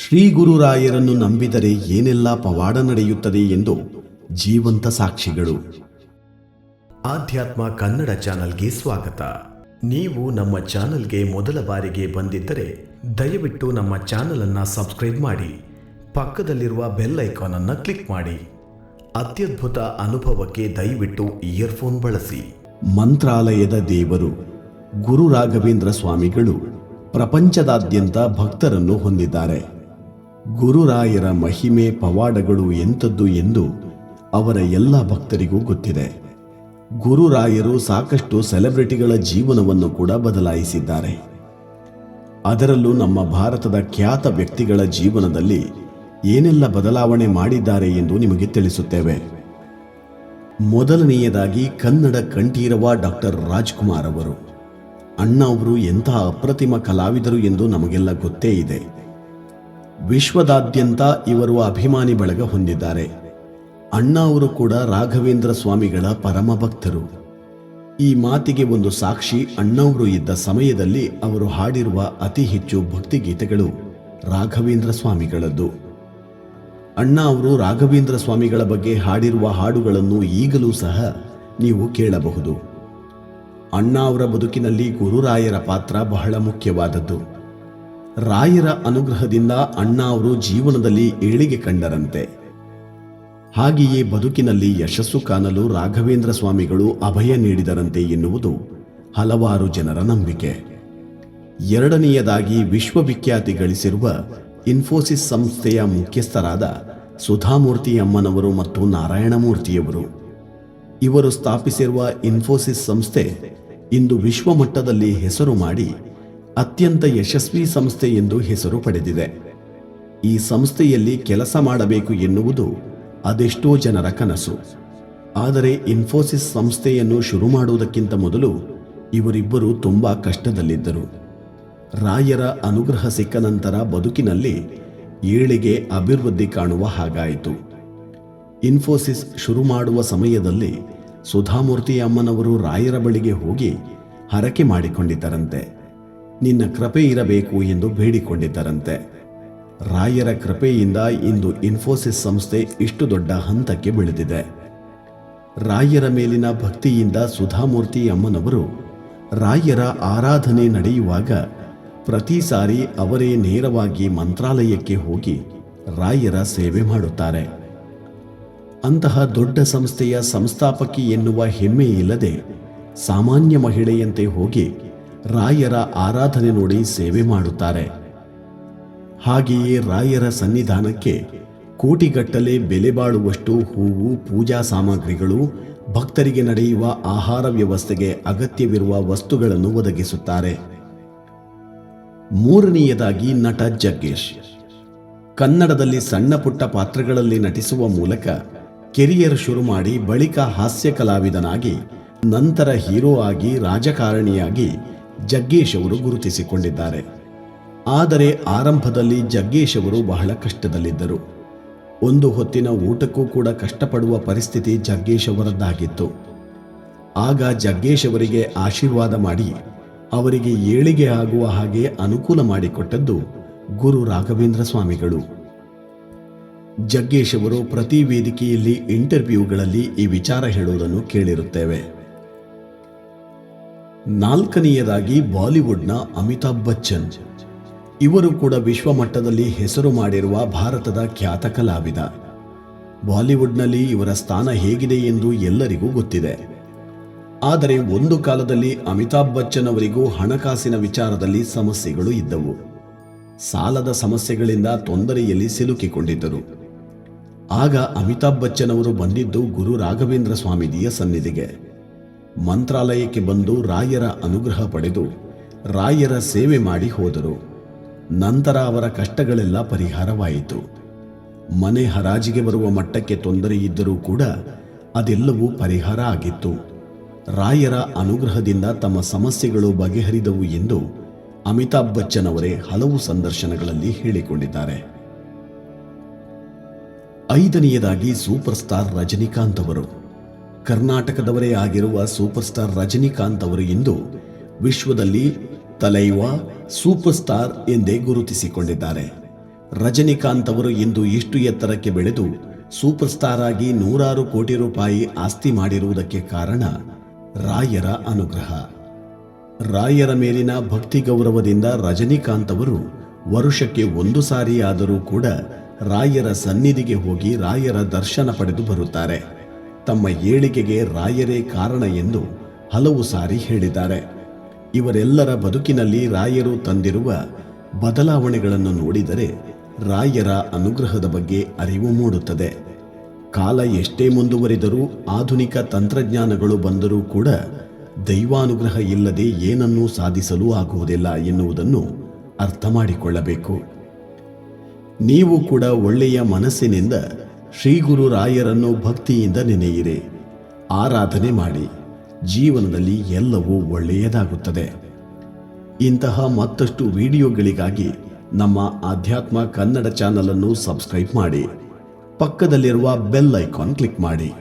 ಶ್ರೀ ಗುರುರಾಯರನ್ನು ನಂಬಿದರೆ ಏನೆಲ್ಲ ಪವಾಡ ನಡೆಯುತ್ತದೆ ಎಂದು ಜೀವಂತ ಸಾಕ್ಷಿಗಳು. ಆಧ್ಯಾತ್ಮ ಕನ್ನಡ ಚಾನಲ್ಗೆ ಸ್ವಾಗತ. ನೀವು ನಮ್ಮ ಚಾನಲ್ಗೆ ಮೊದಲ ಬಾರಿಗೆ ಬಂದಿದ್ದರೆ ದಯವಿಟ್ಟು ನಮ್ಮ ಚಾನಲನ್ನು ಅನ್ನ ಸಬ್ಸ್ಕ್ರೈಬ್ ಮಾಡಿ ಪಕ್ಕದಲ್ಲಿರುವ ಬೆಲ್ ಐಕಾನ್ ಅನ್ನು ಕ್ಲಿಕ್ ಮಾಡಿ. ಅತ್ಯದ್ಭುತ ಅನುಭವಕ್ಕೆ ದಯವಿಟ್ಟು ಇಯರ್ಫೋನ್ ಬಳಸಿ. ಮಂತ್ರಾಲಯದ ದೇವರು ಗುರು ರಾಘವೇಂದ್ರ ಸ್ವಾಮಿಗಳು ಪ್ರಪಂಚದಾದ್ಯಂತ ಭಕ್ತರನ್ನು ಹೊಂದಿದ್ದಾರೆ. ಗುರುರಾಯರ ಮಹಿಮೆ ಪವಾಡಗಳು ಎಂಥದ್ದು ಎಂದು ಅವರ ಎಲ್ಲ ಭಕ್ತರಿಗೂ ಗೊತ್ತಿದೆ. ಗುರುರಾಯರು ಸಾಕಷ್ಟು ಸೆಲೆಬ್ರಿಟಿಗಳ ಜೀವನವನ್ನು ಕೂಡ ಬದಲಾಯಿಸಿದ್ದಾರೆ. ಅದರಲ್ಲೂ ನಮ್ಮ ಭಾರತದ ಖ್ಯಾತ ವ್ಯಕ್ತಿಗಳ ಜೀವನದಲ್ಲಿ ಏನೆಲ್ಲ ಬದಲಾವಣೆ ಮಾಡಿದ್ದಾರೆ ಎಂದು ನಿಮಗೆ ತಿಳಿಸುತ್ತೇವೆ. ಮೊದಲನೆಯದಾಗಿ ಕನ್ನಡ ಕಂಠೀರವ ಡಾಕ್ಟರ್ ರಾಜ್ಕುಮಾರ್ ಅವರು. ಅಣ್ಣ ಅವರು ಎಂತಹ ಅಪ್ರತಿಮ ಕಲಾವಿದರು ಎಂದು ನಮಗೆಲ್ಲ ಗೊತ್ತೇ ಇದೆ. ವಿಶ್ವದಾದ್ಯಂತ ಇವರು ಅಭಿಮಾನಿ ಬಳಗ ಹೊಂದಿದ್ದಾರೆ. ಅಣ್ಣ ಅವರು ಕೂಡ ರಾಘವೇಂದ್ರ ಸ್ವಾಮಿಗಳ ಪರಮ ಭಕ್ತರು ಈ ಮಾತಿಗೆ ಒಂದು ಸಾಕ್ಷಿ ಅಣ್ಣವರು ಇದ್ದ ಸಮಯದಲ್ಲಿ ಅವರು ಹಾಡಿರುವ ಅತಿ ಹೆಚ್ಚು ಭಕ್ತಿಗೀತೆಗಳು ರಾಘವೇಂದ್ರ ಸ್ವಾಮಿಗಳದ್ದು. ಅಣ್ಣ ಅವರು ರಾಘವೇಂದ್ರ ಸ್ವಾಮಿಗಳ ಬಗ್ಗೆ ಹಾಡಿರುವ ಹಾಡುಗಳನ್ನು ಈಗಲೂ ಸಹ ನೀವು ಕೇಳಬಹುದು. ಅಣ್ಣ ಅವರ ಬದುಕಿನಲ್ಲಿ ಗುರುರಾಯರ ಪಾತ್ರ ಬಹಳ ಮುಖ್ಯವಾದದ್ದು. ರಾಯರ ಅನುಗ್ರಹದಿಂದ ಅಣ್ಣ ಅವರು ಜೀವನದಲ್ಲಿ ಏಳಿಗೆ ಕಂಡರಂತೆ. ಹಾಗೆಯೇ ಬದುಕಿನಲ್ಲಿ ಯಶಸ್ಸು ಕಾಣಲು ರಾಘವೇಂದ್ರ ಸ್ವಾಮಿಗಳು ಅಭಯ ನೀಡಿದರಂತೆ ಎನ್ನುವುದು ಹಲವಾರು ಜನರ ನಂಬಿಕೆ. ಎರಡನೆಯದಾಗಿ ವಿಶ್ವವಿಖ್ಯಾತಿ ಗಳಿಸಿರುವ ಇನ್ಫೋಸಿಸ್ ಸಂಸ್ಥೆಯ ಮುಖ್ಯಸ್ಥರಾದ ಸುಧಾಮೂರ್ತಿ ಅಮ್ಮನವರು ಮತ್ತು ನಾರಾಯಣಮೂರ್ತಿಯವರು. ಇವರು ಸ್ಥಾಪಿಸಿರುವ ಇನ್ಫೋಸಿಸ್ ಸಂಸ್ಥೆ ಇಂದು ವಿಶ್ವಮಟ್ಟದಲ್ಲಿ ಹೆಸರು ಮಾಡಿ ಅತ್ಯಂತ ಯಶಸ್ವಿ ಸಂಸ್ಥೆ ಎಂದು ಹೆಸರು ಪಡೆದಿದೆ. ಈ ಸಂಸ್ಥೆಯಲ್ಲಿ ಕೆಲಸ ಮಾಡಬೇಕು ಎನ್ನುವುದು ಅದೆಷ್ಟೋ ಜನರ ಕನಸು. ಆದರೆ ಇನ್ಫೋಸಿಸ್ ಸಂಸ್ಥೆಯನ್ನು ಶುರು ಮಾಡುವುದಕ್ಕಿಂತ ಮೊದಲು ಇವರಿಬ್ಬರು ತುಂಬಾ ಕಷ್ಟದಲ್ಲಿದ್ದರು. ರಾಯರ ಅನುಗ್ರಹ ಸಿಕ್ಕ ನಂತರ ಬದುಕಿನಲ್ಲಿ ಏಳಿಗೆ ಅಭಿವೃದ್ಧಿ ಕಾಣುವ ಹಾಗಾಯಿತು. ಇನ್ಫೋಸಿಸ್ ಶುರು ಮಾಡುವ ಸಮಯದಲ್ಲಿ ಸುಧಾಮೂರ್ತಿ ಅಮ್ಮನವರು ರಾಯರ ಬಳಿಗೆ ಹೋಗಿ ಹರಕೆ ಮಾಡಿಕೊಂಡಿದ್ದರಂತೆ. ನಿನ್ನ ಕೃಪೆ ಇರಬೇಕು ಎಂದು ಬೇಡಿಕೊಂಡಿದ್ದರಂತೆ. ರಾಯರ ಕೃಪೆಯಿಂದ ಇಂದು ಇನ್ಫೋಸಿಸ್ ಸಂಸ್ಥೆ ಇಷ್ಟು ದೊಡ್ಡ ಹಂತಕ್ಕೆ ಬೆಳೆದಿದೆ. ರಾಯರ ಮೇಲಿನ ಭಕ್ತಿಯಿಂದ ಸುಧಾಮೂರ್ತಿ ಅಮ್ಮನವರು ರಾಯರ ಆರಾಧನೆ ನಡೆಯುವಾಗ ಪ್ರತಿ ಸಾರಿ ಅವರೇ ನೇರವಾಗಿ ಮಂತ್ರಾಲಯಕ್ಕೆ ಹೋಗಿ ರಾಯರ ಸೇವೆ ಮಾಡುತ್ತಾರೆ. ಅಂತಹ ದೊಡ್ಡ ಸಂಸ್ಥೆಯ ಸಂಸ್ಥಾಪಕಿ ಎನ್ನುವ ಹೆಮ್ಮೆ ಇಲ್ಲದೆ ಸಾಮಾನ್ಯ ಮಹಿಳೆಯಂತೆ ಹೋಗಿ ರಾಯರ ಆರಾಧನೆ ನೋಡಿ ಸೇವೆ ಮಾಡುತ್ತಾರೆ. ಹಾಗೆಯೇ ರಾಯರ ಸನ್ನಿಧಾನಕ್ಕೆ ಕೋಟಿಗಟ್ಟಲೆ ಬೆಲೆ ಬಾಳುವಷ್ಟು ಹೂವು, ಪೂಜಾ ಸಾಮಗ್ರಿಗಳು, ಭಕ್ತರಿಗೆ ನಡೆಯುವ ಆಹಾರ ವ್ಯವಸ್ಥೆಗೆ ಅಗತ್ಯವಿರುವ ವಸ್ತುಗಳನ್ನು ಒದಗಿಸುತ್ತಾರೆ. ಮೂರನೆಯದಾಗಿ ನಟ ಜಗ್ಗೇಶ್. ಕನ್ನಡದಲ್ಲಿ ಸಣ್ಣ ಪುಟ್ಟ ಪಾತ್ರಗಳಲ್ಲಿ ನಟಿಸುವ ಮೂಲಕ ಕೆರಿಯರ್ ಶುರು ಮಾಡಿ ಬಳಿಕ ಹಾಸ್ಯ ಕಲಾವಿದನಾಗಿ, ನಂತರ ಹೀರೋ ಆಗಿ, ರಾಜಕಾರಣಿಯಾಗಿ ಜಗ್ಗೇಶ್ ಅವರು ಗುರುತಿಸಿಕೊಂಡಿದ್ದಾರೆ. ಆದರೆ ಆರಂಭದಲ್ಲಿ ಜಗ್ಗೇಶ್ ಅವರು ಬಹಳ ಕಷ್ಟದಲ್ಲಿದ್ದರು. ಒಂದು ಹೊತ್ತಿನ ಊಟಕ್ಕೂ ಕೂಡ ಕಷ್ಟಪಡುವ ಪರಿಸ್ಥಿತಿ ಜಗ್ಗೇಶ್ ಅವರದ್ದಾಗಿತ್ತು. ಆಗ ಜಗ್ಗೇಶ್ ಅವರಿಗೆ ಆಶೀರ್ವಾದ ಮಾಡಿ, ಅವರಿಗೆ ಏಳಿಗೆ ಆಗುವ ಹಾಗೆ ಅನುಕೂಲ ಮಾಡಿಕೊಟ್ಟದ್ದು ಗುರು ರಾಘವೇಂದ್ರ ಸ್ವಾಮಿಗಳು. ಜಗ್ಗೇಶ್ ಅವರು ಪ್ರತಿ ವೇದಿಕೆಯಲ್ಲಿ ಇಂಟರ್ವ್ಯೂಗಳಲ್ಲಿ ಈ ವಿಚಾರ ಹೇಳುವುದನ್ನು ಕೇಳಿರುತ್ತೇವೆ. ನಾಲ್ಕನೆಯದಾಗಿ ಬಾಲಿವುಡ್ನ ಅಮಿತಾಬ್ ಬಚ್ಚನ್. ಇವರು ಕೂಡ ವಿಶ್ವಮಟ್ಟದಲ್ಲಿ ಹೆಸರು ಮಾಡಿರುವ ಭಾರತದ ಖ್ಯಾತ ಕಲಾವಿದ. ಬಾಲಿವುಡ್ನಲ್ಲಿ ಇವರ ಸ್ಥಾನ ಹೇಗಿದೆ ಎಂದು ಎಲ್ಲರಿಗೂ ಗೊತ್ತಿದೆ. ಆದರೆ ಒಂದು ಕಾಲದಲ್ಲಿ ಅಮಿತಾಬ್ ಬಚ್ಚನ್ ಅವರಿಗೂ ಹಣಕಾಸಿನ ವಿಚಾರದಲ್ಲಿ ಸಮಸ್ಯೆಗಳು ಇದ್ದವು. ಸಾಲದ ಸಮಸ್ಯೆಗಳಿಂದ ತೊಂದರೆಯಲ್ಲಿ ಸಿಲುಕಿಕೊಂಡಿದ್ದರು. ಆಗ ಅಮಿತಾಬ್ ಬಚ್ಚನ್ ಅವರು ಬಂದಿದ್ದು ಗುರು ರಾಘವೇಂದ್ರ ಸ್ವಾಮೀಜಿಯ ಸನ್ನಿಧಿಗೆ. ಮಂತ್ರಾಲಯಕ್ಕೆ ಬಂದು ರಾಯರ ಅನುಗ್ರಹ ಪಡೆದು ರಾಯರ ಸೇವೆ ಮಾಡಿ ಹೋದರು. ನಂತರ ಅವರ ಕಷ್ಟಗಳೆಲ್ಲ ಪರಿಹಾರವಾಯಿತು. ಮನೆ ಹರಾಜಿಗೆ ಬರುವ ಮಟ್ಟಕ್ಕೆ ತೊಂದರೆ ಇದ್ದರೂ ಕೂಡ ಅದೆಲ್ಲವೂ ಪರಿಹಾರ ಆಗಿತ್ತು. ರಾಯರ ಅನುಗ್ರಹದಿಂದ ತಮ್ಮ ಸಮಸ್ಯೆಗಳು ಬಗೆಹರಿದವು ಎಂದು ಅಮಿತಾಬ್ ಬಚ್ಚನ್ ಅವರೇ ಹಲವು ಸಂದರ್ಶನಗಳಲ್ಲಿ ಹೇಳಿಕೊಂಡಿದ್ದಾರೆ. ಐದನೆಯದಾಗಿ ಸೂಪರ್ ಸ್ಟಾರ್ ರಜನಿಕಾಂತ್ ಅವರು. ಕರ್ನಾಟಕದವರೇ ಆಗಿರುವ ಸೂಪರ್ ಸ್ಟಾರ್ ರಜನಿಕಾಂತ್ ಅವರು ಇಂದು ವಿಶ್ವದಲ್ಲಿ ತಲೈವ ಸೂಪರ್ ಸ್ಟಾರ್ ಎಂದೇ ಗುರುತಿಸಿಕೊಂಡಿದ್ದಾರೆ. ರಜನಿಕಾಂತ್ ಅವರು ಇಂದು ಇಷ್ಟು ಎತ್ತರಕ್ಕೆ ಬೆಳೆದು ಸೂಪರ್ ಸ್ಟಾರ್ ಆಗಿ ನೂರಾರು ಕೋಟಿ ರೂಪಾಯಿ ಆಸ್ತಿ ಮಾಡಿರುವುದಕ್ಕೆ ಕಾರಣ ರಾಯರ ಅನುಗ್ರಹ. ರಾಯರ ಮೇಲಿನ ಭಕ್ತಿ ಗೌರವದಿಂದ ರಜನಿಕಾಂತ್ ಅವರು ವರುಷಕ್ಕೆ ಒಂದು ಸಾರಿಯಾದರೂ ಕೂಡ ರಾಯರ ಸನ್ನಿಧಿಗೆ ಹೋಗಿ ರಾಯರ ದರ್ಶನ ಪಡೆದು ಬರುತ್ತಾರೆ. ತಮ್ಮ ಏಳಿಗೆಗೆ ರಾಯರೇ ಕಾರಣ ಎಂದು ಹಲವು ಸಾರಿ ಹೇಳಿದ್ದಾರೆ. ಇವರೆಲ್ಲರ ಬದುಕಿನಲ್ಲಿ ರಾಯರು ತಂದಿರುವ ಬದಲಾವಣೆಗಳನ್ನು ನೋಡಿದರೆ ರಾಯರ ಅನುಗ್ರಹದ ಬಗ್ಗೆ ಅರಿವು ಮೂಡುತ್ತದೆ. ಕಾಲ ಎಷ್ಟೇ ಮುಂದುವರಿದರೂ ಆಧುನಿಕ ತಂತ್ರಜ್ಞಾನಗಳು ಬಂದರೂ ಕೂಡ ದೈವಾನುಗ್ರಹ ಇಲ್ಲದೆ ಏನನ್ನೂ ಸಾಧಿಸಲು ಆಗುವುದಿಲ್ಲ ಎನ್ನುವುದನ್ನು ಅರ್ಥ ಮಾಡಿಕೊಳ್ಳಬೇಕು ನೀವು ಕೂಡ ಒಳ್ಳೆಯ ಮನಸ್ಸಿನಿಂದ ಶ್ರೀ ಗುರು ರಾಯರನ್ನು ಭಕ್ತಿಯಿಂದ ನೆನೆಯಿರಿ. ಆರಾಧನೆ ಮಾಡಿ. ಜೀವನದಲ್ಲಿ ಎಲ್ಲವೂ ಒಳ್ಳೆಯದಾಗುತ್ತದೆ. ಇಂತಹ ಮತ್ತಷ್ಟು ವಿಡಿಯೋಗಳಿಗಾಗಿ ನಮ್ಮ ಆಧ್ಯಾತ್ಮ ಕನ್ನಡ ಚಾನಲನ್ನು ಸಬ್ಸ್ಕ್ರೈಬ್ ಮಾಡಿ. ಪಕ್ಕದಲ್ಲಿರುವ ಬೆಲ್ ಐಕಾನ್ ಕ್ಲಿಕ್ ಮಾಡಿ.